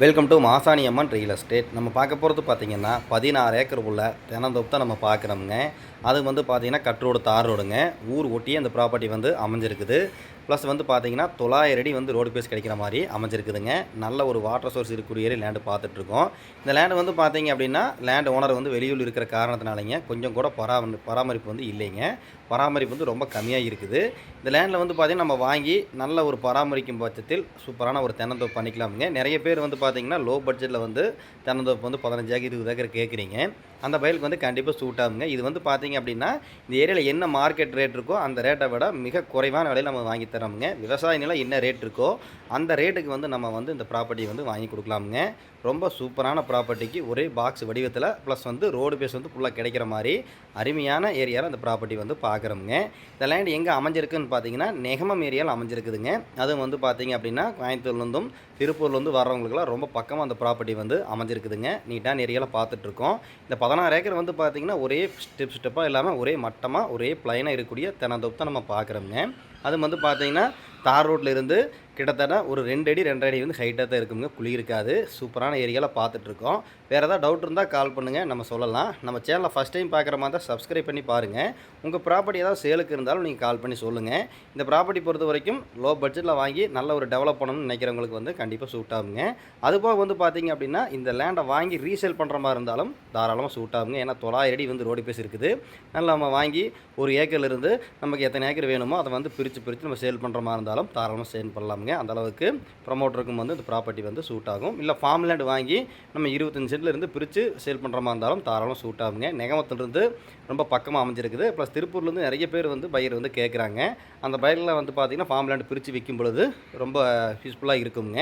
Welcome to Masani Amman real estate நம்ம பார்க்க போகிறது பார்த்திங்கன்னா பதினாறு ஏக்கர் உள்ள தெனந்தோப்பு தான் நம்ம பார்க்குறோமுங்க. அது வந்து பார்த்திங்கன்னா கட் ரோடு தார் ரோடுங்க ஊர் ஒட்டியே அந்த ப்ராப்பர்ட்டி வந்து அமைஞ்சிருக்குது. ப்ளஸ் வந்து பார்த்தீங்கன்னா தொள்ளாயிரம் அடி வந்து ரோடு பேஸ் கிடைக்கிற மாதிரி அமைஞ்சிருக்குதுங்க. நல்ல ஒரு வாட்டர் சோர்ஸ் இருக்கக்கூடிய ஏரியா லேண்டு பார்த்துட்ருக்கோம். இந்த லேண்டு வந்து பார்த்தீங்க அப்படின்னா லேண்ட் ஓனர் வந்து வெளியூர் இருக்கிற காரணத்தினாலங்க கொஞ்சம் கூட பராமரி பராமரிப்பு வந்து இல்லைங்க. பராமரிப்பு வந்து ரொம்ப கம்மியாக இருக்குது. இந்த லேண்டில் வந்து பார்த்திங்கன்னா நம்ம வாங்கி நல்ல ஒரு பராமரிக்கும் பட்சத்தில் சூப்பரான ஒரு தென்னந்தோப்பு பண்ணிக்கலாமுங்க. நிறைய பேர் வந்து பார்த்திங்கன்னா லோ பட்ஜெட்டில் வந்து தென்னந்தோப்பு வந்து பதினஞ்சு ஏக்கர் இருபது ஏக்கர் கேட்குறீங்க அந்த பயலுக்கு வந்து கண்டிப்பாக சூட் ஆகுங்க. இது வந்து பார்த்திங்க அப்படின்னா இந்த ஏரியாவில் என்ன மார்க்கெட் ரேட் இருக்கோ அந்த ரேட்டை விட மிக குறைவான விலையில் நம்ம வாங்கி தரோமுங்க. விவசாய நிலம் என்ன ரேட் இருக்கோ அந்த ரேட்டுக்கு வந்து நம்ம வந்து இந்த ப்ராப்பர்ட்டி வந்து வாங்கி கொடுக்கலாமுங்க. ரொம்ப சூப்பரான ப்ராப்பர்ட்டிக்கு ஒரே பாக்ஸ் வடிவத்தில் ப்ளஸ் வந்து ரோடு பேஸ் வந்து ஃபுல்லாக கிடைக்கிற மாதிரி அருமையான ஏரியாவில் அந்த ப்ராப்பர்ட்டி வந்து பார்க்குறோமுங்க இந்த லேண்ட் எங்கே அமைஞ்சிருக்குன்னு பார்த்தீங்கன்னா நெகமம் ஏரியாவில் அமைஞ்சிருக்குதுங்க. அதுவும் வந்து பார்த்தீங்க அப்படின்னா கோயம்புத்தூர்லேருந்தும் திருப்பூர்லேருந்து வர்றவங்களுக்குலாம் ரொம்ப பக்கமாக அந்த ப்ராப்பர்ட்டி வந்து அமைஞ்சிருக்குதுங்க. நீட்டான ஏரியாவில் பார்த்துட்ருக்கோம் இந்த பதினாறு ஏக்கர் வந்து பார்த்திங்கன்னா ஒரே ஸ்டெப் ஸ்டெப்பாக இல்லாமல் ஒரே மட்டமாக ஒரே ப்ளைனாக இருக்கக்கூடிய தென்னந்தோப்பு தான் நம்ம பார்க்குறோங்க அது வந்து பார்த்தீங்கன்னா தார் ரோட்டில் இருந்து கிட்டத்தட்ட ஒரு ரெண்டு அடி ரெண்டு அடி வந்து ஹைட்டாக தான் இருக்குங்க. குழி இருக்காது. சூப்பரான ஏரியாவில் பார்த்துட்ருக்கோம். வேறு ஏதாவது டவுட் இருந்தால் கால் பண்ணுங்கள் நம்ம சொல்லலாம். நம்ம சேனலை ஃபஸ்ட் டைம் பார்க்குற மாதிரி தான் சப்ஸ்கிரைப் பண்ணி பாருங்கள் உங்கள் ப்ராப்பர்ட்டி ஏதாவது சேலுக்கு இருந்தாலும் நீங்கள் கால் பண்ணி சொல்லுங்கள் இந்த ப்ராப்பர்ட்டி பொறுத்த வரைக்கும் லோ பட்ஜெட்டில் வாங்கி நல்ல ஒரு டெவலப் பண்ணணும்னு நினைக்கிறவங்களுக்கு வந்து கண்டிப்பாக சூட் ஆகுங்க. அதுபோக வந்து பார்த்தீங்க அப்படின்னா இந்த லேண்டை வாங்கி ரீசேல் பண்ணுற மாதிரி இருந்தாலும் தாராளமாக சூட் ஆகுங்க. ஏன்னா தொள்ளாயிரம் அடி வந்து ரோடு பேஸ் இருக்குது நல்லா நம்ம வாங்கி ஒரு ஏக்கர்லேருந்து நமக்கு எத்தனை ஏக்கர் வேணுமோ அதை வந்து பிரித்து பிரித்து நம்ம சேல் பண்ணுற மாதிரி இருந்தாலும் தாராளமாக சேல் பண்ணலாமுங்க. அந்த அளவுக்கு ப்ரொமோட்டருக்கும் வந்து இந்த ப்ராப்பர்ட்டி வந்து சூட் ஆகும். இல்லை ஃபார்ம் லேண்ட் வாங்கி நம்ம இருபத்தஞ்சு சென்ட்ல இருந்து பிரித்து சேல் பண்ணுற மாதிரி இருந்தாலும் தாராளம் சூட் ஆகுங்க. நெகமத்துலேருந்து ரொம்ப பக்கமாக அமைஞ்சிருக்குது. ப்ளஸ் திருப்பூர்லேருந்து நிறைய பேர் வந்து பயிர் வந்து கேட்குறாங்க அந்த பயிரில் வந்து பார்த்திங்கன்னா ஃபார்ம் லேண்ட் பிரித்து விற்கும் பொழுது ரொம்ப யூஸ்ஃபுல்லாக இருக்குங்க.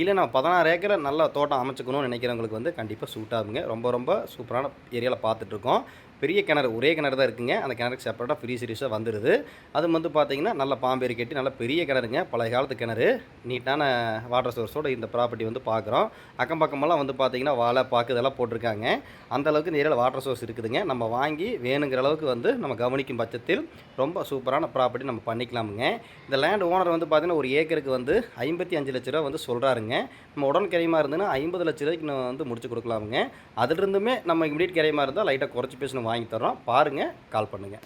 இல்லை நான் பதினாறு ஏக்கரை நல்ல தோட்டம் அமைச்சுக்கணும்னு நினைக்கிறவங்களுக்கு வந்து கண்டிப்பாக சூட் ஆகுங்க. ரொம்ப ரொம்ப சூப்பரான ஏரியாவில் பார்த்துட்ருக்கோம் பெரிய கிணறு ஒரே கிணறு தான் இருக்குங்க. அந்த கிணறுக்கு செப்பரேட்டாக ஃப்ரீ சீரிஸாக வந்துடுது அது வந்து பார்த்திங்கன்னா நல்ல பாம்பேரி கட்டி நல்ல பெரிய கிணறுங்க. பழைய காலத்து கிணறு. நீட்டான வாட்டர் சோர்ஸோட இந்த ப்ராப்பர்ட்டி வந்து பார்க்குறோம் அக்கம் பக்கமெல்லாம் வந்து பார்த்திங்கன்னா வாழை பாக்கு இதெல்லாம் போட்டிருக்காங்க. அந்த அளவுக்கு வாட்டர் சோர்ஸ் இருக்குதுங்க. நம்ம வாங்கி வேணுங்கிற அளவுக்கு வந்து நம்ம கவனிக்கும் பட்சத்தில் ரொம்ப சூப்பரான ப்ராப்பர்ட்டி நம்ம பண்ணிக்கலாமுங்க. இந்த லேண்ட் ஓனர் வந்து பார்த்திங்கன்னா ஒரு ஏக்கருக்கு வந்து ஐம்பத்தி அஞ்சு லட்ச ரூபா வந்து சொல்கிறாருங்க நம்ம உடன் கிரையமாக இருந்ததுன்னா ஐம்பது லட்ச ரூபாய்க்கு நம்ம வந்து முடிச்சு கொடுக்கலாமுங்க. அதிலிருந்துமே நம்ம இமீடியட் கிரையமாக இருந்தால் லைட்டாக குறைச்சி பேசணும். வாங்கி தர்றோம். பாருங்கள் கால் பண்ணுங்கள்